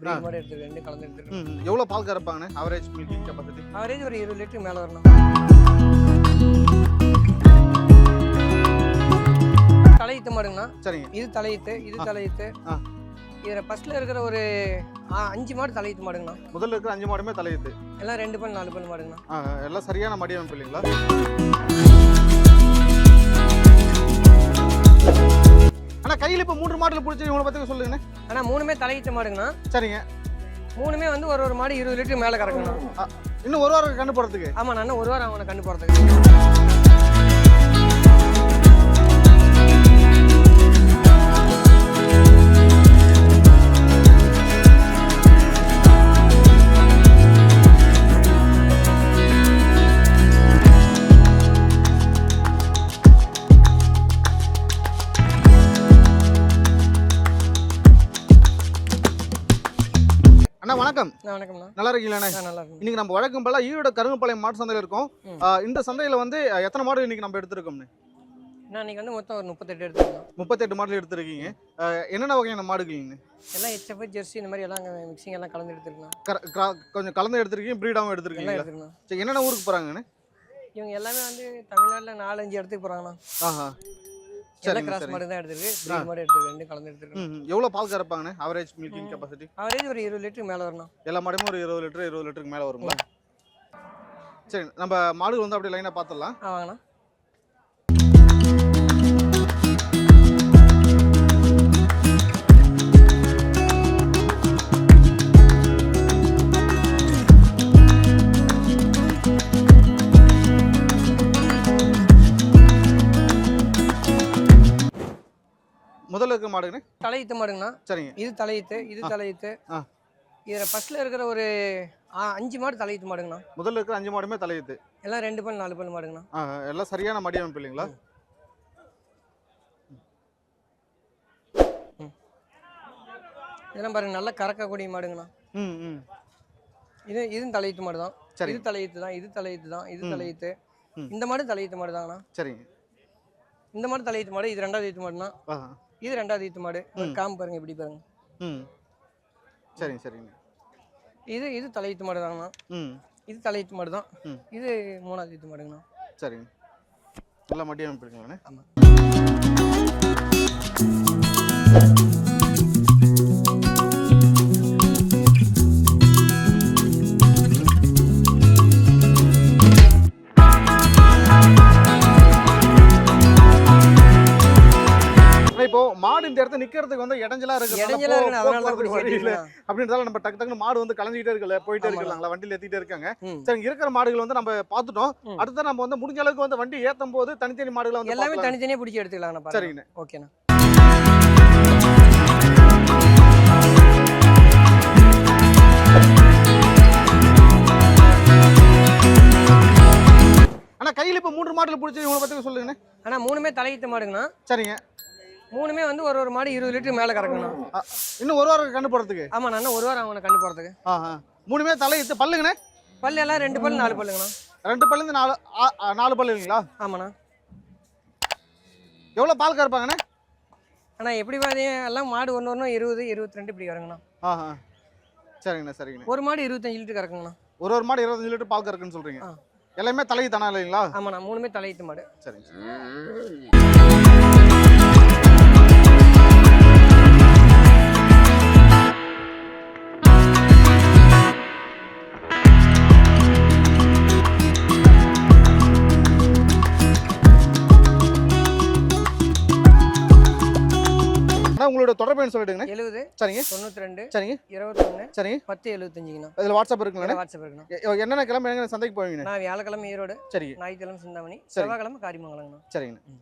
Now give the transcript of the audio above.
Breed எடுத்திருக்கு ரெண்டு கலந்து எவ்வளோ பால் கறப்பாங்கண்ணே அவரேஜ் மில்கிங் கெப்பாசிட்டி அவரேஜ் ஒரு இருபது லிட்டர் மேலே வரணும். தலையீத்து மாடுங்கண்ணா. சரிங்க. இது தலையீத்து இது. தலையீத்து. இதில் ஃபர்ஸ்ட்ல இருக்கிற ஒரு அஞ்சு மாடு தலையீத்து மாடுங்கண்ணா. முதல்ல இருக்கிற அஞ்சு மாடுமே தலையுது எல்லாம் ரெண்டு பல் நாலு பல் மாடுங்கண்ணா. எல்லாம் சரியான மடி அமைப்பு இல்லைங்களா? அண்ணா கையில் இப்போ மூன்று மாடுல பிடிச்சி இவங்களை பற்றி சொல்லுங்கண்ணே. ஆனால் மூணுமே தலையீத்து மாடுங்கண்ணா. சரிங்க. மூணுமே வந்து ஒரு ஒரு மாடு இருபது லிட்டர் மேலே கறக்கணும் இன்னும் ஒரு வாரம் கண்டு போகிறதுக்கு ஆமாம் நான் ஒரு வாரம் அவனை கண்டு போகிறதுக்கு வணக்கம். நல்லா இருக்கீங்களாண்ணே? நான் நல்லா இன்னைக்கு நம்ம வழக்கம் போல ஈரோட கருங்கப்பாளையம் மாட்டு சந்தையில் இருக்கோம். இந்த சந்தையில் வந்து எத்தனை மாடு இன்னைக்கு நம்ம எடுத்திருக்கோம்னு நான் இன்னைக்கு வந்து மொத்தம் ஒரு முப்பத்தெட்டு எடுத்துக்கலாம் முப்பத்தெட்டு மாடல் எடுத்திருக்கீங்க. என்னென்ன வகையான மாடுகள்ங்க எல்லாம் ஹெச்எஃப் ஜெர்சி இந்த மாதிரி எல்லாம் மிக்சிங் எல்லாம் கலந்து எடுத்துருக்கலாம் கொஞ்சம் கலந்து எடுத்திருக்கீங்க ப்ரீடாகவும் எடுத்திருக்கீங்க எடுத்துக்கலாம் சரி என்னென்ன ஊருக்கு போகிறாங்கண்ணே இவங்க எல்லாமே வந்து தமிழ்நாட்டில் நாலஞ்சு இடத்துக்கு போகிறாங்கண்ணா ஆஹா. எல்லாம் கிராஸ் மாடு தான் எடுத்திருக்கு. பிரீட் மாடு எடுத்திருக்கு ரெண்டு கலந்து எடுத்துருக்கு எவ்வளோ பால் கறப்பாங்கண்ணே? Average milking. கெப்பாசிட்டி அவரேஜ் ஒரு இருபது லிட்டர் மேலே வரணும். எல்லா மாடுமே ஒரு இருபது லிட்டர் இருபது லிட்டருக்கு மேலே வருங்களா? சரி நம்ம மாடுகள் வந்து அப்படியே லைனாக பார்த்துடலாம். வாங்கண்ணா. முதல்ல இருக்க மாடுங்கண்ணே? தலையீத்து மாடுங்கண்ணா. சரிங்க. இது தலையீத்து இது. தலையீத்து. ஆ. இதில் ஃபர்ஸ்ட்ல இருக்கிற ஒரு ஆ, அஞ்சு மாடு தலையீத்து மாடுங்கண்ணா. முதல்ல இருக்கிற அஞ்சு மாடுமே தலையுது எல்லாம் ரெண்டு பல் நாலு பல் மாடுங்கண்ணா. ஆ, எல்லாம் சரியான மடி அமைப்பு இல்லைங்களா இதெல்லாம் பாருங்க நல்லா கறக்கக்கூடிய மாடுங்கண்ணா. ம் ம். இது இதுவும் தலையீத்து மாடு தான் சரி. இது தலையீத்து தான் இது தலையீத்து தான் இது. தலையீத்து. ம். இந்த மாடு தலையீத்து மாடு தாங்கண்ணா சரிங்க. இந்த மாடு தலையீத்து மாடு இது ரெண்டாவது ஈத்து மாடுனா ஆ இது ரெண்டாவது ஈத்து மாடு. ம். காம்பு பாருங்க இப்படி பாருங்க. ம். சரிங்க சரிங்க. இது இது தலையீத்து மாடு தாங்கண்ணா. ம். இது தலையீத்து மாடு தான். இது மூணாவது ஈத்து மாடுங்கண்ணா. சரிங்க. நல்லா மடி அமைப்பு இருக்குங்களாண்ணே ஆமாம் இந்த இடத்துல நிக்கிறதுக்கு வந்து இடைஞ்சலா இருக்கு. இடைஞ்சலா அதனால அப்படின்றதால நம்ம டக்கு டக்குனு மாடு வந்து கலஞ்சிட்டே இருக்கல போயிட்டே. இருக்கலாங்களா வண்டியில ஏத்திட்டே இருக்காங்க. சரி இருக்கிற மாடுகள் வந்து நம்ம பார்த்துட்டோம். ம். அடுத்து நம்ம வந்து முடிஞ்ச அளவுக்கு வந்து வண்டி ஏத்தும் போது தனித்தனி மாடுகளை வந்து எல்லாமே. தனித்தனியாக பிடிச்சி பாருங்க. சரிங்கண்ணே. ஓகேண்ணா. ஆனா கையில இப்ப மூன்று மாடுல பிடிச்சி இவங்களை பத்தி சொல்லுங்கண்ணே. ஆனால் மூணுமே தலையீத்து மாடுங்கண்ணா. சரிங்க. மூணுமே வந்து ஒரு ஒரு மாடு இருபது லிட்டர் மேலே கறக்கணும். ஆ, இன்னும் ஒரு வாரம் கண்டு போறதுக்கு? ஆமாம் நான் இன்னும் ஒரு வாரம் அவனை கண்டு போகிறதுக்கு ஆஹா மூணுமே தலை இத்து பல்லுங்கண்ணே? பல்லு எல்லாம் ரெண்டு பல்லு நாலு பல்லுங்கண்ணா. ரெண்டு பல்லு நாலு ஆ, ஆ, நாலு பல்லு இல்லைங்களா ஆமாண்ணா. எவ்வளவு பால் கறப்பாங்கண்ணே? ஆனால் எப்படி பார்த்தீங்க எல்லாம் மாடு ஒன்று ஒன்று இருபது இருபத்தி ரெண்டு இப்படி கறங்கண்ணா ஆஹா சரிங்கண்ணே சரிங்கண்ணே. ஒரு மாடு இருபத்தஞ்சு லிட்டர் கறக்குங்கண்ணா. ஒரு ஒரு மாடு இருபத்தஞ்சு லிட்டர் பால் கறக்குன்னு சொல்றீங்க. ஆ. எல்லாமே தலை தானா இல்லைங்களா? ஆமாண்ணா மூணுமே தலையீத்து மாடு. சரிங்க உங்களோட தொடர்பு என்ன சொல்லிடுங்கண்ணே. எழுபது சரிங்க. தொண்ணூற்றி ரெண்டு சரிங்க. இருபத்தொன்று சரிங்க. பத்து எழுபத்தஞ்சுங்கண்ணா இதில் வாட்ஸ்அப் இருக்குங்கண்ணே வாட்ஸ்அப் இருக்குண்ணா. என்னென்ன எங்க சந்தைக்கு போவீங்கண்ணே? நான் வியாழக்கிழமை ஈரோடு சரிங்க. ஞாயிற்றுக்கிழமை சிந்தாமணி சரி. செவ்வாய்க்கிழமை காரிமங்கலங்கண்ணா. சரிங்கண்ணே.